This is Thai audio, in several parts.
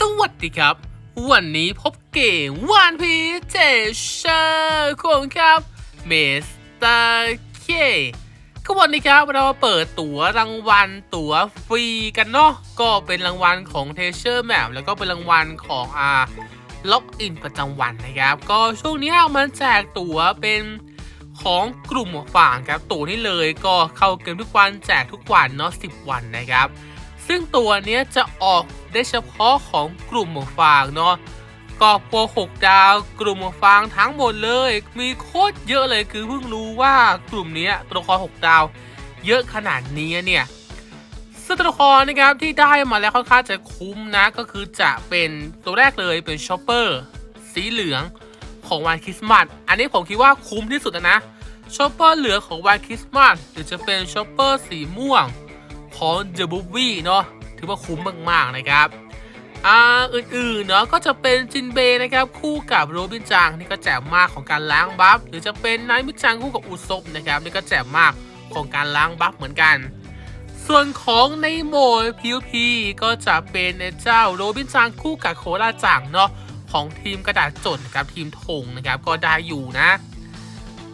สวัสดีครับ วันนี้พบเกมวันพีเจเชอร์ของครับเมสเตอร์เคก็วันนี้ครับเราเปิดตั๋วรางวัลตั๋วฟรีกันเนาะก็เป็นรางวัลของเทเชอร์แมปแล้วก็เป็นรางวัลของอ่าล็อกอินประจำวันนะครับ ก็ช่วงนี้มันแจกตั๋วเป็นของกลุ่มหมวกฟางครับตั๋วนี้เลยก็เข้าเกมทุกวันแจกทุกวันเนาะ10 วันนะครับ ซึ่งตัวเนี้ยจะออกได้เฉพาะของกลุ่มหมวกฟางเนาะก็พวกหกดาว กลุ่มหมวกฟางทั้งหมดเลย มีโคตรเยอะเลยคือเพิ่งรู้ว่ากลุ่มนี้ตัวละครหกดาว เยอะขนาดนี้เนี่ยซึ่งตัวละครนะครับที่ได้มาแล้วค่อนข้างจะคุ้มนะก็คือจะเป็นตัวแรกเลยเป็นชอปเปอร์สีเหลืองของวันคริสต์มาสอันนี้ผมคิดว่าคุ้มที่สุดนะชอปเปอร์เหลืองของวันคริสต์มาสหรือจะเป็นชอปเปอร์สีม่วง ของเดอะบูวี่เนาะถือว่าคุ้มมากๆนะครับอ่าอื่นๆเนาะก็จะเป็นจินเบย์นะครับคู่กับโรบินจังนี่ก็แจ่มมากของการล้างบัฟหรือจะเป็นไนท์มิจังคู่กับอุซบนะครับนี่ก็แจ่มมากของการล้างบัฟเหมือนกัน ส่วนของในโหมด PVP ก็จะเป็นเจ้าโรบินจังคู่กับโคราจังเนาะของทีมกระดาษจดนะครับทีมธงนะครับก็ได้อยู่นะ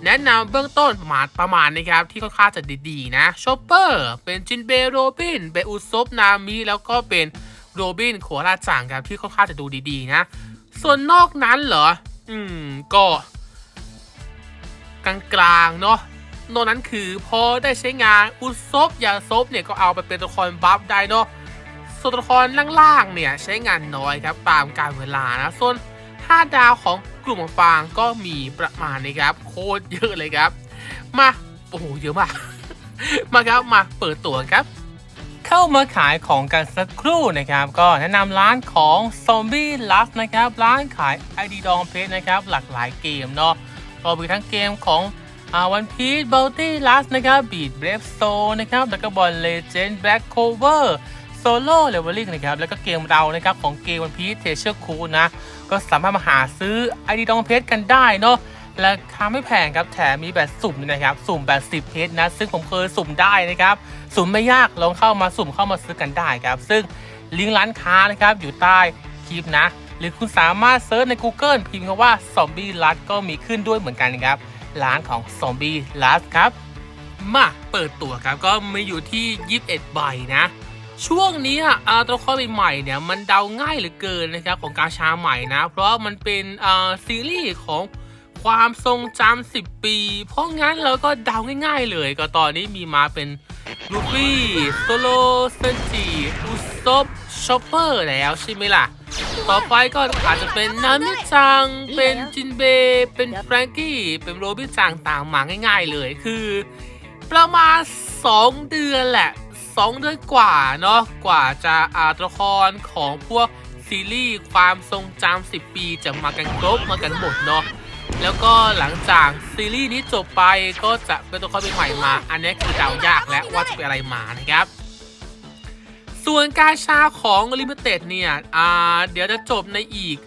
แนะนำเบื้องต้นประมาณประมาณนะครับที่ค่อนข้างจะดีๆนะชอปเปอร์เป็นจินเบโรบินเป็นอุซบนามิแล้วก็เป็นโรบินโคราจังครับที่ค่อนข้างจะดูดีๆนะ ส่วนนอกนั้นเหรอ อืมก็กลางๆเนาะนอกนั้นคือพอได้ใช้งานอุซบยาซบเนี่ยก็เอาไปเป็นตัวละครบัฟได้เนาะส่วนตัวละครล่างๆเนี่ยใช้งานน้อยครับตามการเวลานะส่วน 5 ดาวของกลุ่มฟางก็มีประมาณนี้ครับ โคตรเยอะเลยครับ มา โอ้โห เยอะมาก มาครับ มาเปิดตัวครับ เข้ามาขายของกันสักครู่นะครับ ก็แนะนำร้านของ Zombie Lust นะครับ ร้านขาย ID ดองเพชรนะครับ หลากหลายเกมเนาะก็มีทั้งเกมของอาวันพีชบัลตี้ลัสนะครับบีดเบรฟโซนะครับแล้วก็บอลเลเจนด์แบล็กโคเวอร์ โซโล่เลเวลลิ่งนะครับแล้วก็เกมเรานะครับของเกมวันพีชเทเชอร์คูนะ ก็สามารถมาหาซื้อ ID ดองเพชรกันได้เนาะราคาไม่แพงครับแถมมีแบบสุ่มนะครับ สุ่มแบบ 10เพชรนะ ซึ่งผมเคยสุ่มได้นะครับ สุ่มไม่ยากลองเข้ามาสุ่มเข้ามาซื้อกันได้ครับ ซึ่งลิงก์ร้านค้านะครับอยู่ใต้คลิปนะ หรือคุณสามารถเซิร์ชใน Google พิมพ์คำว่า Zombie l u s ก็มีขึ้นด้วยเหมือนกันครับร้านของ Zombie l u s ครับมาเปิดตัวครับก็มีอยู่ที่ 21 ใบนะ ช่วงนี้อะตัวละครใหม่ๆเนี่ยมันเดาง่ายเหลือเกินนะครับของกาชาใหม่นะ เพราะมันเป็นซีรีส์ของความทรงจำ10ปี เพราะงั้นเราก็เดาง่ายๆเลย ก็ตอนนี้มีมาเป็นลูฟี่โซโลเซนจิอุซบชอปเปอร์แล้วใช่ไหมล่ะ ต่อไปก็อาจจะเป็นนามิจัง เป็นจินเบ เป็นแฟรงกี้ เป็นโรบิจังต่างมาง่ายๆเลยคือ ประมาณ 2 เดือนแหละ 2 เดือนกว่าเนาะกว่าจะอาตัวละครของพวกซีรีส์ความทรงจำ10 ปีจะมากันครบมากันหมดเนาะแล้วก็หลังจากซีรีส์นี้จบไปก็จะเป็นตัวละครใหม่มา อันนี้คือเดายากแล้วว่าจะเป็นอะไรมานะครับ ส่วนกาชาของ Limited เนี่ยอ่าเดี๋ยวจะจบในอีก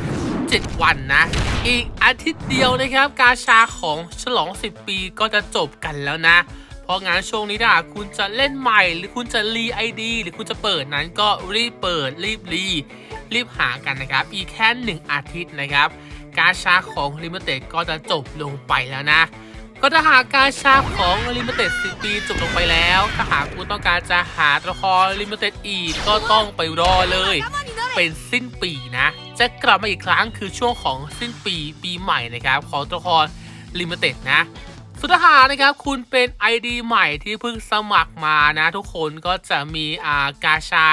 7 วันนะ อีกอาทิตย์เดียวนะครับ กาชาของฉลอง 10 ปีก็จะจบกันแล้วนะ เพราะงั้นช่วงนี้ถ้าคุณจะเล่นใหม่หรือคุณจะรีไอดีหรือคุณจะเปิดนั้นก็รีบเปิดรีบรีรีบหากันนะครับ อีกแค่ 1 อาทิตย์นะครับ กาชาของ Limited ก็จะจบลงไปแล้วนะ ก็ถ้าหากกาชาของ Limited 10 ปีจบลงไปแล้ว ถ้าหากคุณต้องการจะหาตัวละคร Limited อีกก็ต้องไปรอเลย เป็นสิ้นปีนะ จะกลับมาอีกครั้งคือช่วงของสิ้นปีปีใหม่นะครับ ของตัวละคร Limited นะ สุดท้ายนะครับคุณเป็น ID ใหม่ที่เพิ่งสมัครมานะทุกคนก็จะมีอ่ากาชา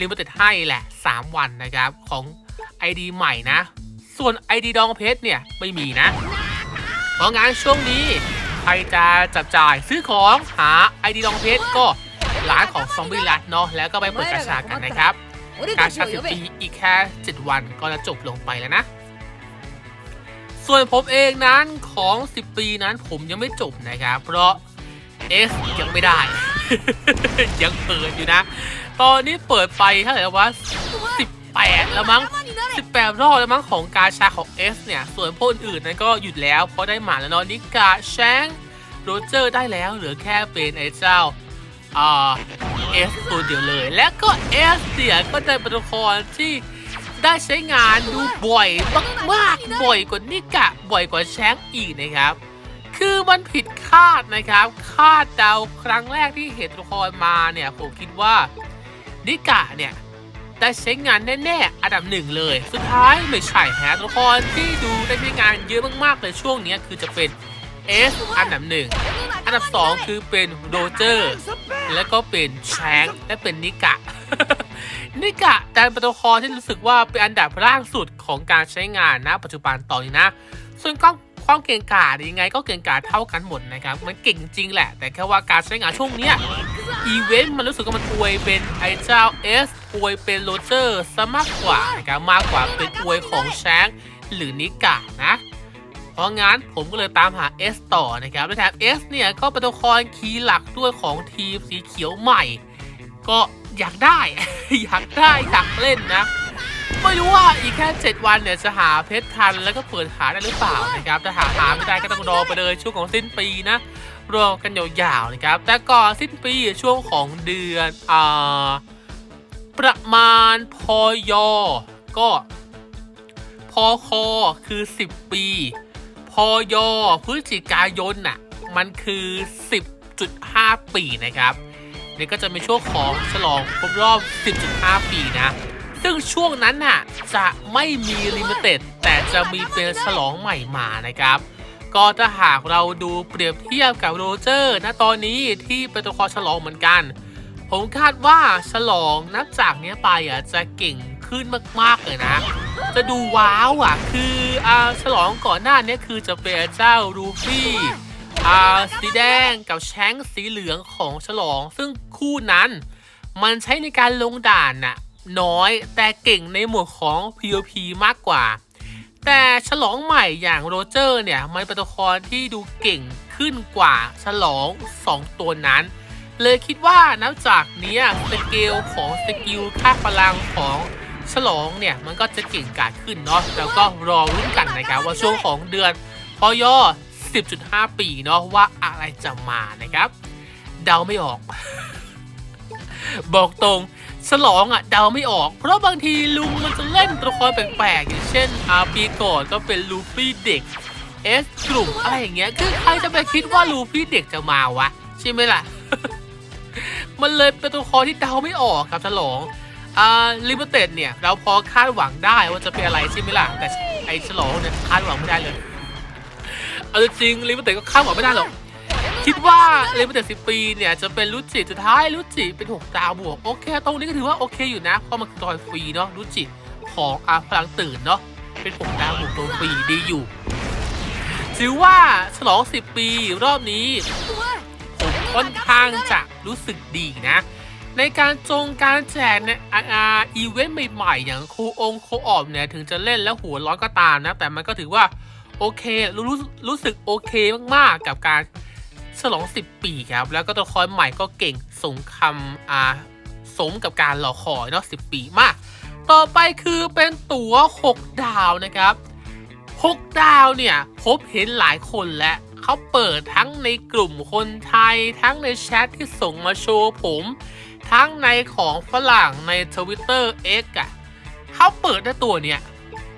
Limited ให้แหละ 3 วันนะครับของ ID ใหม่นะ ส่วน ID ดองเพชรเนี่ยไม่มีนะ เพราะงั้นช่วงนี้ใครจะจับจ่ายซื้อของหา ID ดองเพชรก็ร้านของซอมบี้รัดเนาะแล้วก็ไปเปิดกาชากันนะครับ กาชาสิบปีอีกแค่ 7 วันก็จะจบลงไปแล้วนะ ส่วนผมเองนั้นของ 10 ปีนั้นผมยังไม่จบนะครับ เพราะ S ยังไม่ได้ ยังเปิดอยู่นะ ตอนนี้เปิดไปเท่าไหร่แล้ววะ18 แล้วมั้ง 18 รอบแล้วมั้งของกาชาของ S เนี่ย ส่วนพวกอื่นนั้นก็หยุดแล้ว เพราะได้หมาแล้วเนอะนิกาแชงโรเจอร์ได้แล้วเหลือแค่เป็นไอ้เจ้าอ่า S ตัวเดียวเลย และก็ S เนี่ยก็ได้เป็นตัวละครที่ ได้ใช้งานดูบ่อยมากๆบ่อยกว่านิกะ บ่อยกว่าแชงอีกนะครับ คือมันผิดคาดนะครับ คาดเดาครั้งแรกที่เห็นตัวละครมาเนี่ยผมคิดว่านิกะเนี่ยได้ใช้งานแน่ๆอันดับหนึ่งเลย สุดท้ายไม่ใช่ฮะตัวละครที่ดูได้ใช้งานเยอะมากๆเลยช่วงนี้คือจะเป็น S อันดับหนึ่งอันดับสองคือเป็นโรเจอร์ แล้วก็เป็นแชงและเป็นนิกะ นิกะดันเป็นตัวครที่รู้สึกว่าเป็นอันดับล่างสุดของการใช้งานนะ ปัจจุบันตอนนี้นะ ส่วนความความเก่งกาจยังไงก็เก่งกาจเท่ากันหมดนะครับ มันเก่งจริงแหละ แต่แค่ว่าการใช้งานช่วงเนี้ยอีเวนต์มันรู้สึกว่ามันอวยเป็นไอเจ้าเอสอวยเป็นโรเจอร์ซะมากกว่านะครับมากกว่าเป็นอวยของแชงหรือนิกะนะ เพราะงั้นผมก็เลยตามหา S ต่อนะครับและแถม S เนี่ยก็เป็นตัวละครคีย์หลักด้วยของทีมสีเขียวใหม่ ก็อยากได้ อยากได้อยากเล่นนะ ไม่รู้ว่าอีกแค่ 7 วันเนี่ยจะหาเพชรทันแล้วก็เปิดหาได้หรือเปล่านะครับถ้าหาหาไม่ได้ก็ต้องรอไปเลยช่วงของสิ้นปีนะรอกันยาวๆนะครับ แต่ก่อนสิ้นปีช่วงของเดือนอ่าประมาณพยก็พอคอคือ 10 ปี พอยพฤศจิกายนน่ะมันคือ 10.5 ปีนะครับนี่ก็จะเป็นช่วงของฉลองครบรอบ 10.5 ปีนะ ซึ่งช่วงนั้นน่ะจะไม่มีลิมิเต็ดแต่จะมีเป็นฉลองใหม่มานะครับ ก็ถ้าหากเราดูเปรียบเทียบกับโรเจอร์นะตอนนี้ที่เป็นตัวละครฉลองเหมือนกัน ผมคาดว่าฉลองนับจากนี้ไปอะจะเก่งขึ้นมากๆเลยนะ จะดูว้าวอะ คืออ่าฉลองก่อนหน้านี้คือจะเป็นเจ้ารูฟี่อ่าสีแดงกับแชงสีเหลืองของฉลอง ซึ่งคู่นั้น มันใช้ในการลงด่านน่ะน้อยแต่เก่งในหมวดของ PVP มากกว่า แต่ฉลองใหม่อย่างโรเจอร์เนี่ย มันเป็นตัวละครที่ดูเก่งขึ้นกว่าฉลอง 2 ตัวนั้น เลยคิดว่านับจากนี้สเกลของสกิลค่าพลังของ ฉลองเนี่ยมันก็จะเก่งกาจขึ้นเนาะแล้วก็รอรุ้นกันนะครับว่าช่วงของเดือนพย10.5 ปีเนาะว่าอะไรจะมานะครับ เดาไม่ออก บอกตรงฉลองอะเดาไม่ออก เพราะบางทีลุงมันจะเล่นตัวละครแปลกๆอย่างเช่นอาปีก่อนก็เป็นลูฟี่เด็กเอสกลุ่มอะไรอย่างเงี้ยคือใครจะไปคิดว่าลูฟี่เด็กจะมาวะ ใช่ไหมล่ะ มันเลยเป็นตัวละครที่เดาไม่ออกครับฉลอง อ่าลิมิเต็ดเนี่ย เราพอคาดหวังได้ว่าจะเป็นอะไรใช่ไหมล่ะ แต่ไอ้ฉลองเนี่ยคาดหวังไม่ได้เลย เอาจริงลิมิเต็ดก็คาดหวังไม่ได้หรอก คิดว่าลเวลเจ็ดสิบปีเนี่ย จะเป็นรุจิสุดท้ายรุจิเป็นหกดาวบวก โอเค ตรงนี้ก็ถือว่าโอเคอยู่นะ เพราะมันคือยฟรีเนาะรุจิของอาพลังตื่นเนาะเป็นหกดาวบวกตัวฟรีดีอยู่ถือว่าฉลอง 10 ปีรอบนี้ผมค่อนข้างจะรู้สึกดีนะ ในการจงการแจกในอาอาอีเวนต์ใหม่ๆอย่างโคองโคออมเนี่ยถึงจะเล่นแล้วหัวร้อนก็ตามนะ แต่มันก็ถือว่าโอเครู้รู้รู้สึกโอเคมากๆกับการฉลอง 10 ปีครับ แล้วก็ตัวละครใหม่ก็เก่งสมคำอ่าสมกับการรอคอยเนาะ10 ปีมาก ต่อไปคือเป็นตั๋ว 6 ดาวนะครับ 6 ดาวเนี่ยพบเห็นหลายคนและเขาเปิดทั้งในกลุ่มคนไทยทั้งในแชทที่ส่งมาโชว์ผม ทั้งในของฝรั่งใน Twitter X อะเขาเปิดได้ตัวเนี่ย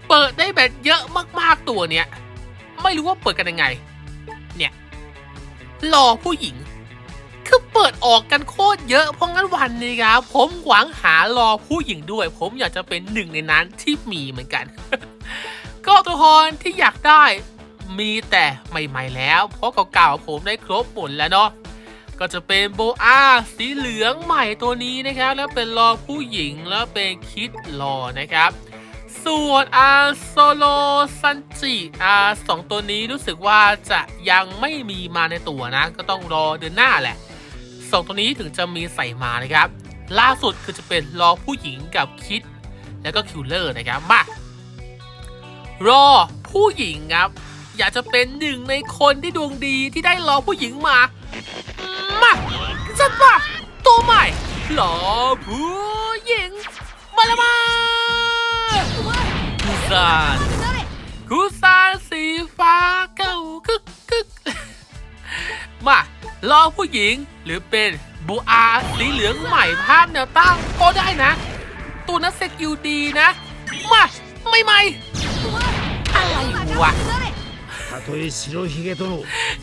เปิดได้แบบเยอะมากๆตัวเนี่ยไม่รู้ว่าเปิดกันยังไง เนี่ยรอผู้หญิง คือเปิดออกกันโคตรเยอะ เพราะงั้นวันนี้ครับผมหวังหารอผู้หญิงด้วย ผมอยากจะเป็นหนึ่งในนั้นที่มีเหมือนกัน ก็ตัวละครที่อยากได้มีแต่ใหม่ ๆ แล้ว เพราะเก่าๆผมได้ครบหมดแล้วเนาะ ก็จะเป็นโบอาสีเหลืองใหม่ตัวนี้นะครับ แล้วเป็นรอผู้หญิงแล้วเป็นคิดรอนะครับ ส่วนอาโซโลซันจิอาสองตัวนี้รู้สึกว่าจะยังไม่มีมาในตัวนะ ก็ต้องรอเดือนหน้าแหละสองตัวนี้ถึงจะมีใส่มานะครับ ล่าสุดคือจะเป็นรอผู้หญิงกับคิด แล้วก็คิวเลอร์นะครับมารอผู้หญิงครับ อยากจะเป็นหนึ่งในคนที่ดวงดีที่ได้รอผู้หญิงมา ใช่ปะตัวใหม่หล่อผู้หญิง มาละมาคูซานคูซานสีฟ้าเก่ากึกกึกมา รอผู้หญิงหรือเป็นบูอาสีเหลืองใหม่ภาพแนวตั้งก็ได้นะ ตัวนั้นสกิลดีนะ มา ไม่ไม่อะไรวะ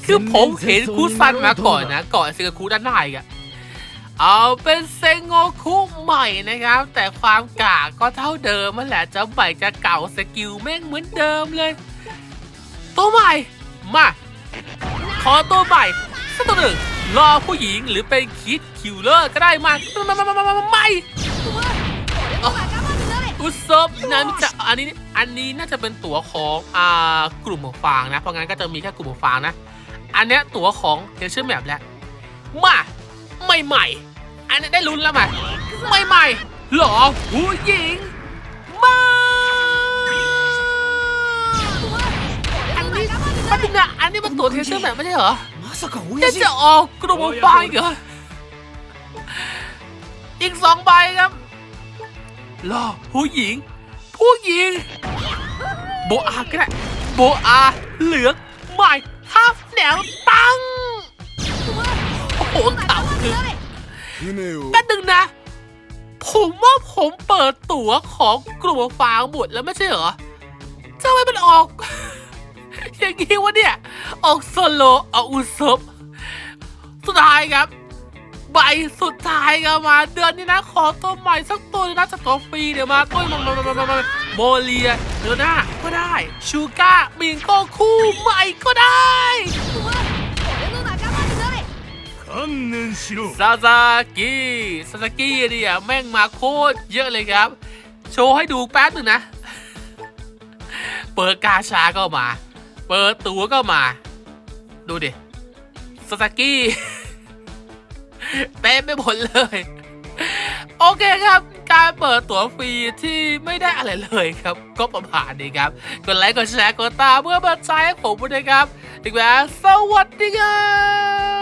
คือผมเห็นคุซันมาก่อนนะ ก่อนเซงคุด้านหน้าอีกอะเอาเป็นเซงโงคุใหม่นะครับ แต่ความกากก็เท่าเดิมนั่นแหละจะใหม่จะเก่าสกิลแม่งเหมือนเดิมเลย ตัวใหม่ มา ขอตัวใหม่สักตัวหนึ่งรอผู้หญิงหรือเป็นคิดคิวเลอร์ก็ได้มามาม คุณซบนั้นจะอันนี้อันนี้น่าจะเป็นตั๋วของอ่ากลุ่มของฟางนะ เพราะงั้นก็จะมีแค่กลุ่มของฟางนะ อันนี้ตั๋วของเทเชอร์แมปแล้วมาใหม่ใหม่อันนี้ได้ลุ้นแล้วไหมใหม่ใหม่หลอผู้หญิงมาอันนี้มันนะอันนี้มันตั๋วเทเชอร์แมปไม่ใช่เหรอจะจะออกกลุ่มของฟางเหรออีกสองใบครับ รอผู้หญิง ผู้หญิง โบอาก็ได้โบอาเหลืองใหม่ทับแนวตั้ง โอ้โหเก่าคือ船をแป๊บนึงนะ ผมว่าผมเปิดตั๋วของกลุ่มฟางหมดแล้วไม่ใช่เหรอทำไมมันออก อย่างนี้วะเนี่ย ออกโซโลเอาอุซบสุดท้ายครับ ใบสุดท้ายกันมา เดือนนี้นะ ขอตัวใหม่สักตัวนะจะตัวฟรีเดี๋ยวมาตุ้ยมามามามาโมเลียเดือนหน้าก็ได้ ชูก้าบิงโกคู่ใหม่ก็ได้ซาซากิซาซากิเนี่ยแม่งมาโคตรเยอะเลยครับ โชว์ให้ดูแป๊บหนึ่งนะ เปิดกาชาก็มา เปิดตัวก็มา ดูดิซาซากิ เต็มไปหมดเลย โอเคครับ การเปิดตั๋วฟรีที่ไม่ได้อะไรเลยครับ ก็ประมาณนี้ครับ กดไลค์กดแชร์กดตามเพื่อมาใจให้ผมด้วยนะครับถึงแม้สวัสดีครับ